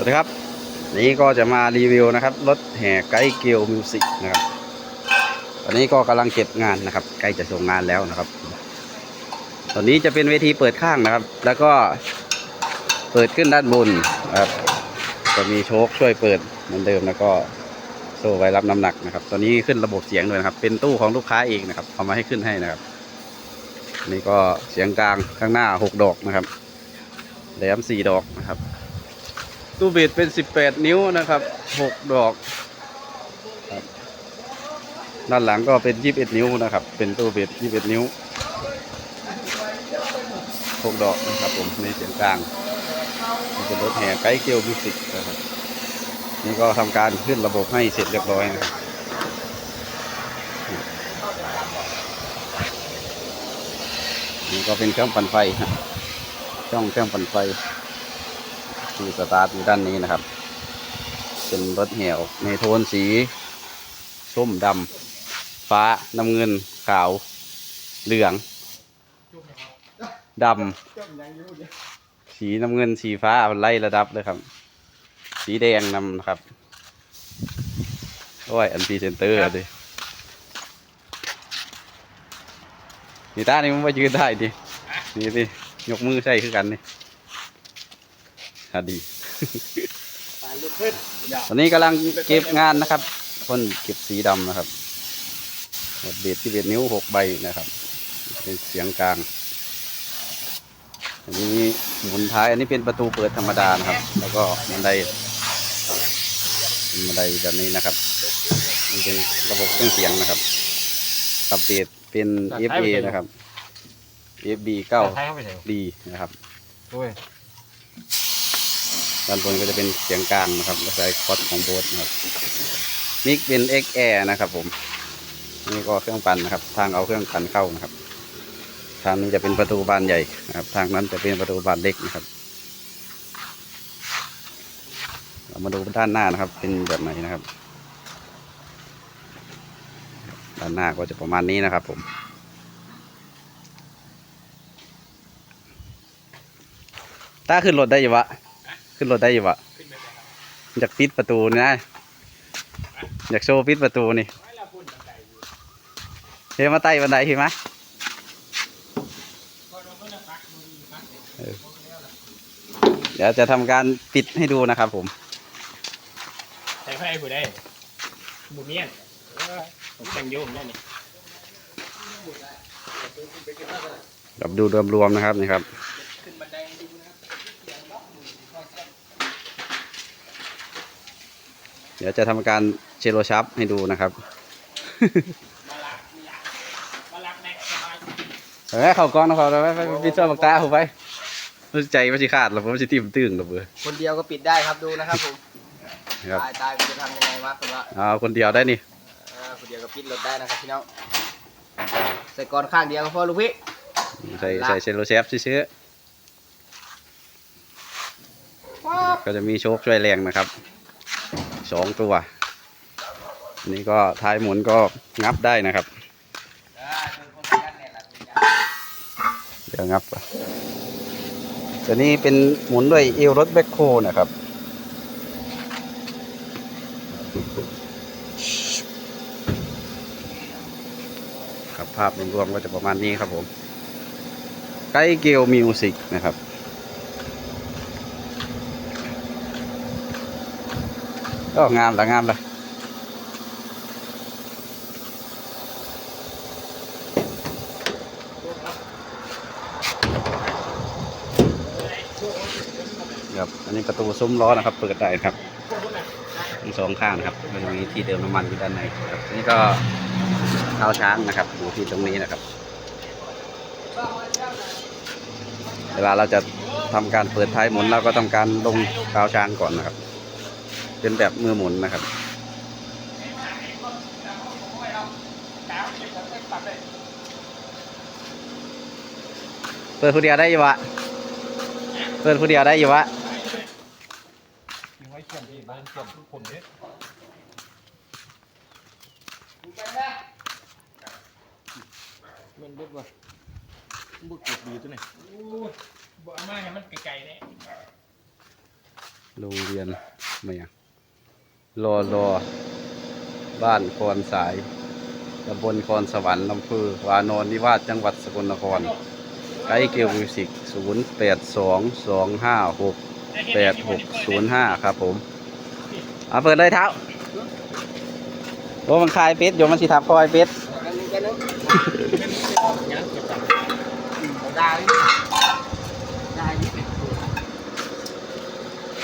สวัสดีครับ นี้ก็จะมารีวิวนะครับรถแห่ไกด์เกลมิวสิกนะครับตอนนี้ก็กำลังเก็บงานนะครับ ใกล้จะส่งงานแล้วนะครับ ตอนนี้จะเป็นเวทีเปิดข้างนะครับ แล้วก็เปิดขึ้นด้านบนนะครับจะมีโชคช่วยเปิดเหมือนเดิมแล้วก็โซ่ไว้รับน้ำหนักนะครับ ตอนนี้ขึ้นระบบเสียงด้วยนะครับ เป็นตู้ของลูกค้าเองนะครับเอามาให้ขึ้นให้นะครับนี่ก็เสียงกลางข้างหน้าหกดอกนะครับแหลมสี่ดอก ตู้เบสเป็น 18 นิ้วนะครับ 6 ดอกครับด้านหลังก็เป็น 21 นิ้วนะครับ เป็นตู้เบส21 นิ้ว 6 ดอกนะครับผมในเสียงกลางนี่เป็นรถแห่ไกด์เกียวมิสิกนะครับนี่ก็ทำการขึ้นระบบให้เสร็จเรียบร้อยนะครับนี่ก็เป็นเครื่องปั่นไฟครับช่องเครื่องปั่นไฟ ที่สตาร์ทอยู่ด้านนี้นะครับ เป็นรถแหวในโทนสีส้มดำฟ้าน้ำเงินขาว เหลืองดำสีน้ำเงินสีฟ้าไล่ระดับเลยครับ สีแดงนำนะครับโอ้ยอันพีเซนเตอร์ดินี่ตานี่มันมายืนได้ดินี่ดิยกมือใส่คือกันนี่ ฮะดีตอนนี้กำลังเก็บงานนะครับ คนเก็บสีดำนะครับเบ็ดที่เบ็ดนิ้วหกใบนะครับ เป็นเสียงกลาง อันนี้หมุนท้าย อันนี้เป็นประตูเปิดธรรมดานะครับ แล้วก็บันไดเป็นบันไดแบบนี้นะครับนี่เป็นระบบเครื่องเสียงนะครับตับเบสเป็น FA นะครับ FB 9ใช้เข้าไปเถอะ D นะครับ ด้านบนก็จะเป็นเสียงกลางนะครับและใช้คอร์ดของโบสนะครับมิกเป็น X Air นะครับผมนี่ก็เครื่องปั่นนะครับ ทางเอาเครื่องปั่นเข้านะครับ ทางนี้จะเป็นประตูบานใหญ่นะครับ ทางนั้นจะเป็นประตูบานเล็กนะครับ เรามาดูด้านหน้านะครับ เป็นแบบไหนนะครับ ด้านหน้าก็จะประมาณนี้นะครับ ผมถ้าขึ้นรถได้อยู่วะ ขึ้นรถได้อยู่วะอยากปิดประตูนี่นะ อยากโชว์ปิดประตูนี่เฮ้ยมาไต่บันไดเห็นไหมเออเดี๋ยวจะทำการปิดให้ดูนะครับผมใช้ไฟผู้ได้บุเมียนเออผมแต่งโยมได้นี่แบบดูรวมๆนะครับนี่ครับ เดี๋ยวจะทำการเชโลชับให้ดูนะครับเฮ้ยเขากล้องนะเขาไปไปปิดเสื้อบักตาผมไปรู้ใจว่าสิขาดหรอผมจะติ่ที่ผมตึงหรอเบื่อคนเดียวก็ปิดได้ครับดูนะครับผมตายตายจะทำยังไงวะคุณวะเอาคนเดียวได้นี่คนเดียวก็ปิดรถได้นะครับพี่น้องใส่ก่อนข้างเดียวก็พอลูกพี่ใส่ใส่เชโลเชฟซื้อก็จะมีโชคช่วยแรงนะครับ สองตัวนนี้ก็ท้ายหมุนก็งับได้นะครับ เดี๋ยวงับก่อนตัวนี้เป็นหมุนด้วยเอวรถแบ็คโคนะครับครับภาพรวมๆก็จะประมาณนี้ครับผมไกด์เกลมิวสิกนะครับ ก็งามละงามละครับอันนี้ประตูซุ้มล้อนะครับ เปิดได้ครับทั้งสองข้างนะครับมันมีที่เติมน้ำมันอยู่ด้านในครับนนี่ก็เท้าช้างนะครับอยู่ที่ตรงนี้นะครับ เวลาเราจะทำการเปิดท้ายหมุนเราก็ต้องการลงเท้าช้างก่อนนะครับ เป็นแบบมือหมุนนะครับ เปิดผู้เดียวได้อยู่วะ เปิดผู้เดียวได้อยู่วะมีไว้เขียนที่บ้านเขียนทุกคนเนี่ยมันเบิดว่ะบุกเก็บดีตัวไหนบ่เอามาให้มันไกลๆเนี่ยโรงเรียนไม่ยัง รอรอ บ้านคอนสายตำบลคอนสวรรค์อำเภอวานอนนิวาสจังหวัดสกลนครไกด์เกลมิวสิก0 8 2 2 5 6 8 6 0 5 ครับผมเอาเปิดเลยเท้าโอ้มันคลายเป็ดอยู่มันสิทับคอยเป็ดยี่สิบ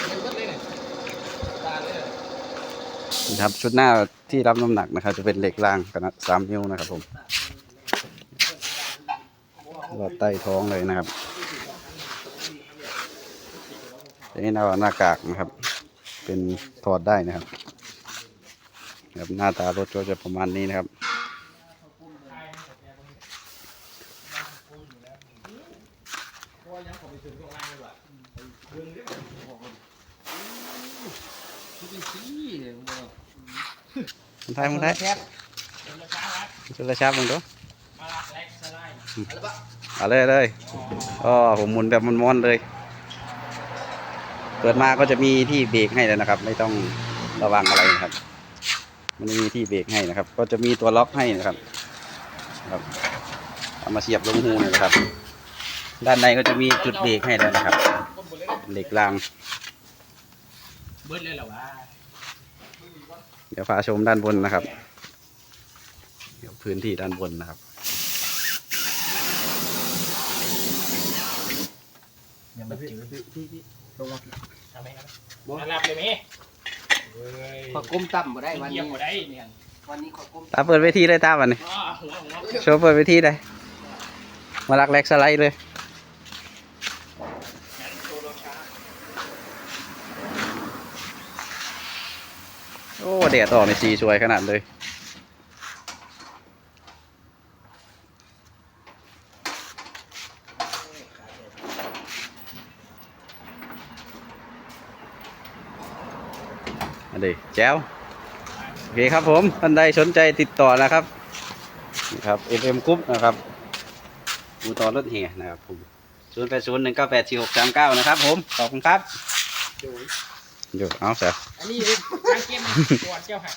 ยังเบิดเลยเนี่ยตาเลย นะครับ ชุดหน้าที่รับน้ำหนักนะครับ จะเป็นเหล็กรางขนาด3นิ้วนะครับผมรอดใต้ท้องเลยนะครับอันนี้หน้าหน้ากากนะครับ เป็นถอดได้นะครับครับหน้าตารถก็จะประมาณนี้นะครับที่ที่เลยมึงบอก มันไทยมันไทยแคบจุลชาบมึงดูอะไรเอาเลยเลยอ๋อผมหมุนแบบมันม้อนเลย เปิดมาก็จะมีที่เบรกให้แล้วนะครับ ไม่ต้องระวังอะไรนะครับ มันมีที่เบรกให้นะครับ ก็จะมีตัวล็อกให้นะครับครับเอามาเสียบลงหูนะครับ ด้านในก็จะมีจุดเบรกให้แล้วนะครับเหล็กรางเบิดเลยเหรอวะ เดี๋ยวพาชมด้านบนนะครับ เดี๋ยวพื้นที่ด้านบนนะครับยังไม่จืดที่ที่ตรงมาทำไหมครับมาลับเลยไหมเฮ้ยขอก้มต่ำมาได้วันเยี่นี้ยมกว่าได้เนี่ยวันนี้ขอก้มตาเปิดเวทีเลยตาวันนี้อ๋อหัวหัวโชว์เปิดเวทีเลยมาลักแลกสไลด์เลย งั้นโชว์รถช้า โอ้แดดออกในสีสวยขนาดเลยอันนี้แจ้วโอเคครับผมท่านใดสนใจติดต่อนะครับนี่ครับ FM กรุ๊ปนะครับอูต่อรถเหียนะครับผม0 8 0 1 9 8 4 6 3 9นะครับผม ขอบคุณครับดูอยู่เอาเสร็จ อันนี้เป็นการเกมตัวเจ้าหัก